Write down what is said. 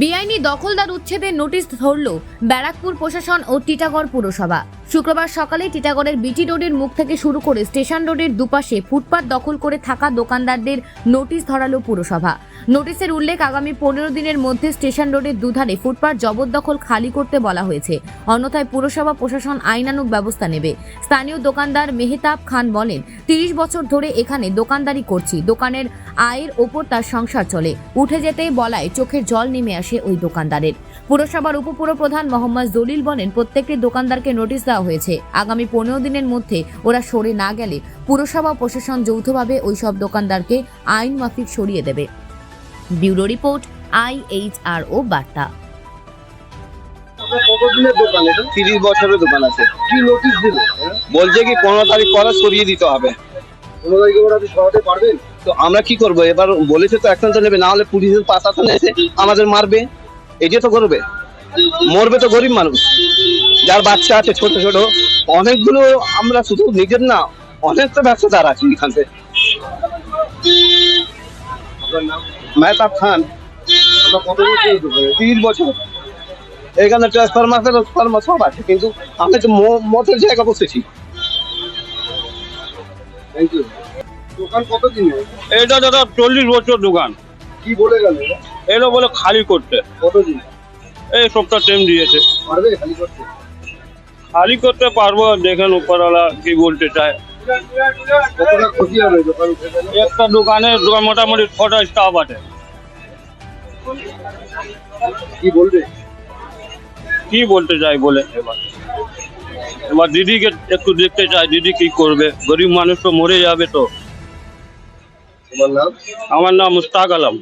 বেআইনি দখলদার উচ্ছেদের নোটিশ ধরল ব্যারাকপুর প্রশাসন ও টিটাগড় পুরসভা। শুক্রবার সকালে টিটাগড়ের বিটি রোডের মুখ থেকে শুরু করে স্টেশন রোডের দুপাশে ফুটপাত দখল করে থাকা দোকানদারদের নোটিশ ধরালো পুরসভা। নোটিশের উল্লেখ আগামী পনেরো দিনের মধ্যে স্টেশন রোডের দুধারে ফুটপাত জবরদখল খালি করতে বলা হয়েছে। অন্যথায় পুরসভা প্রশাসন আইনানুগ ব্যবস্থা নেবে। স্থানীয় দোকানদার মেহতাব খান বলেন, তিরিশ বছর ধরে এখানে দোকানদারি করছি, দোকানের আয়ের ওপর তার সংসার চলে। উঠে যেতেই বলায় চোখের জল নেমে আসে। ওই দোকানদারের। পুরসভার উপপুরপ্রধান মোহাম্মদ জলিল বলেন প্রত্যেকটি দোকানদারকে নোটিশ দেওয়া হয়েছে। আগামী পনেরো দিনের মধ্যে ওরা সরে না গেলে পুরসভা প্রশাসন যৌথভাবে ওই সব দোকানদারকে আইন মাফিক সরিয়ে দেবে। ব্যুরো রিপোর্ট আইএইচআরও বার্তা। কতদিনের দোকান এটা? তিরিশ বছরের দোকান আছে। কি নোটিশ দিল? বলছে কি পনেরো তারিখ পরে সরিয়ে দিতে হবে। পনেরো তারিখে ওরা সরাতে পারবেন? তো আমরা কি করব? এবার বলেছে তো তো নেবে না হলে পুলিশের প্রশাসন এসে আমাদের মারবে। এটাই তো করবে। মরবে তো গরিব মানুষ। যার বাচ্চা আছে ছোট ছোট অনেকগুলো আমরা শুধু নিজের না অনেক তো ব্যবসাদার আছে এখান থেকে। মেহতাব খান। তিরিশ বছর। এখানে ট্রান্সফার্মার সব আছে কিন্তু আমি তো মতের জায়গা বসেছি। থ্যাংক ইউ দোকান কত দিনের এটা দাদা চল্লিশ বছর দোকান। কি বলে গেল? এলো বলে খালি করতে। কত দিন এই সপ্তাহ টাইম দিয়েছে। পারবে খালি করতে? খালি করতে পারব দেখেন উপরওয়ালা কি বলতে চায়। একটা দোকানে দোকান মোটামুটি ছটা স্টাফ আছে। কি বলবে? কি বলতে চাই বলে এবার। আমার দিদিকে একটু দেখতে চাই দিদি কি করবে? গরিব মানুষ তো মরে যাবে তো। আমার নাম মুস্তাক আলম।